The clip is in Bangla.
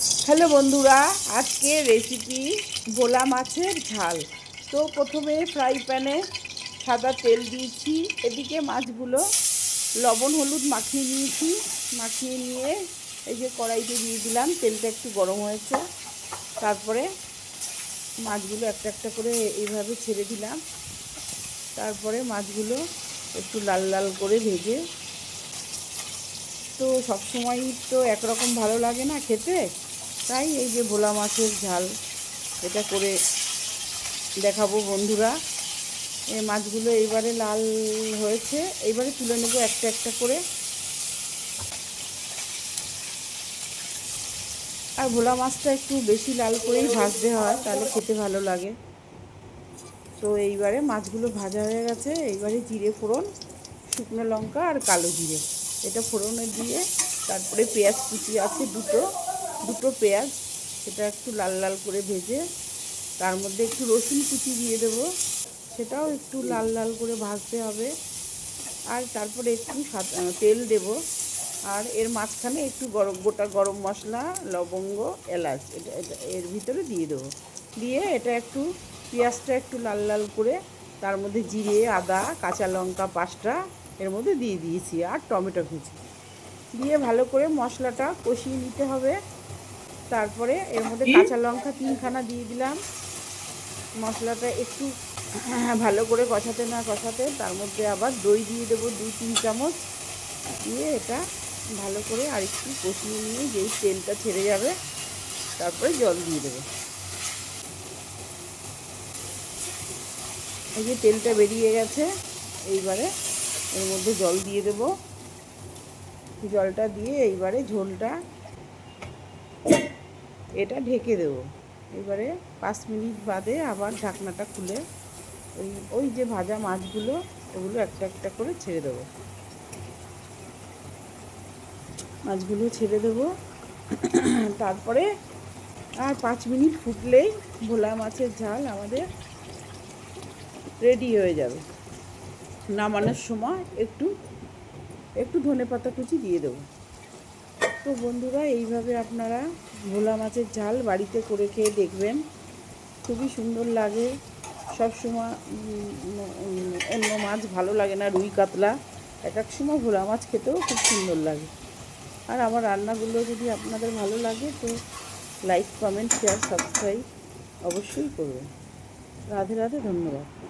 হ্যালো বন্ধুরা, আজকে রেসিপি ভোলা মাছের ঝাল। তো প্রথমে ফ্রাই প্যানে সাদা তেল দিয়েছি, এদিকে মাছগুলো লবণ, হলুদ মাখিয়ে নিয়েছি। মাখিয়ে নিয়ে এই যে কড়াইতে দিয়ে দিলাম, তেলটা একটু গরম হয়েছে। তারপরে মাছগুলো একটা একটা করে এইভাবে ছেড়ে দিলাম। তারপরে মাছগুলো একটু লাল লাল করে ভেজে, তো সবসময় তো একরকম ভালো লাগে না খেতে। তাই এই যে ভোলা মাছের ঝাল, এটা করে দেখাবো বন্ধুরা। এই মাছগুলো এইবারে লাল হয়েছে, এইবারে তুলে নেব একটা একটা করে। আর ভোলা মাছটা একটু বেশি লাল করেই ভাজতে হয়, তাহলে খেতে ভালো লাগে। তো এইবারে মাছগুলো ভাজা হয়ে গেছে, এইবারে জিরে ফোড়ন, শুকনো লঙ্কা আর কালো জিরে। এটা ফোড়নে দিয়ে তারপরে পেঁয়াজ কুচি আছে দুটো। দুটো পেঁয়াজ, সেটা একটু লাল লাল করে ভেজে, তার মধ্যে একটু রসুন কুচি দিয়ে দেবো। সেটাও একটু লাল লাল করে ভাজতে হবে। আর তারপরে একটু তেল দেব। আর এর মাঝখানে একটু গরম, গোটা গরম মশলা, লবঙ্গ, এলাচ এটা, এর ভিতরে দিয়ে দেবো। দিয়ে এটা একটু, পেঁয়াজটা একটু লাল লাল করে, তার মধ্যে জিরে, আদা, কাঁচা লঙ্কা পাঁচটা এর মধ্যে দিয়ে দিয়েছি, আর টমেটো কুচি। দিয়ে ভালো করে মশলাটা কষিয়ে নিতে হবে। তারপরে এর মধ্যে কাঁচা লঙ্কা তিনখানা দিয়ে দিলাম। মশলাটা একটু ভালো করে কষাতে না কষাতে তার মধ্যে আবার দই দিয়ে দেবো দুই তিন চামচ। দিয়ে এটা ভালো করে আর একটু কষিয়ে নিয়ে যেই তেলটা ছেড়ে যাবে তারপরে জল দিয়ে দেবো। এই যে তেলটা বেরিয়ে গেছে এইবারে এর মধ্যে জল দিয়ে দেবো। জলটা দিয়ে এইবারে ঝোলটা এটা ঢেকে দেবো। এবারে পাঁচ মিনিট বাদে আবার ঢাকনাটা খুলে ওই ওই যে ভাজা মাছগুলো, ওগুলো একটা একটা করে ছেড়ে দেবো। মাছগুলো ছেড়ে দেবো। তারপরে আর পাঁচ মিনিট ফুটলেই ভোলা মাছের ঝাল আমাদের রেডি হয়ে যাবে। নামানোর সময় একটু একটু ধনে পাতা কুচি দিয়ে দেবো। তো বন্ধুরা, এইভাবে আপনারা ভোলা মাছের ঝাল বাড়িতে করে খেয়ে দেখবেন। খুবই সুন্দর লাগে। সব সময় অন্য মাছ ভালো লাগে না, রুই কাতলা। এক এক সময় ভোলা মাছ খেতেও খুব সুন্দর লাগে। আর আমার রান্নাগুলো যদি আপনাদের ভালো লাগে, তো লাইক, কমেন্ট শেয়ার সাবস্ক্রাইব অবশ্যই করবেন। রাধে রাধে, ধন্যবাদ।